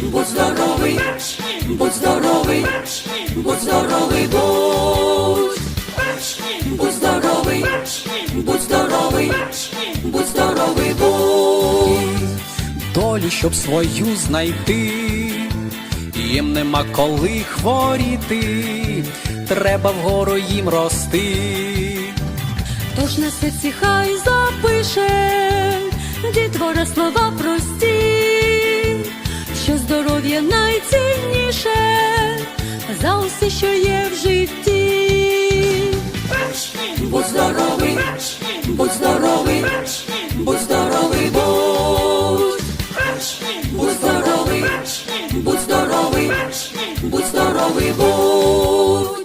Будь здоровий, будь здоровий, будь здоровий, будь, будь здоровий, будь здоровий, будь здоровий, будь. Долю, щоб свою знайти, їм нема коли хворіти, треба вгору їм рости. Тож на серці хай запише дітвора слова найцінніше за усе, що є в житті. Будь здоровий, будь здоровий, будь здоровий, будь, будь здоровий, будь здоровий, будь здоровий, будь.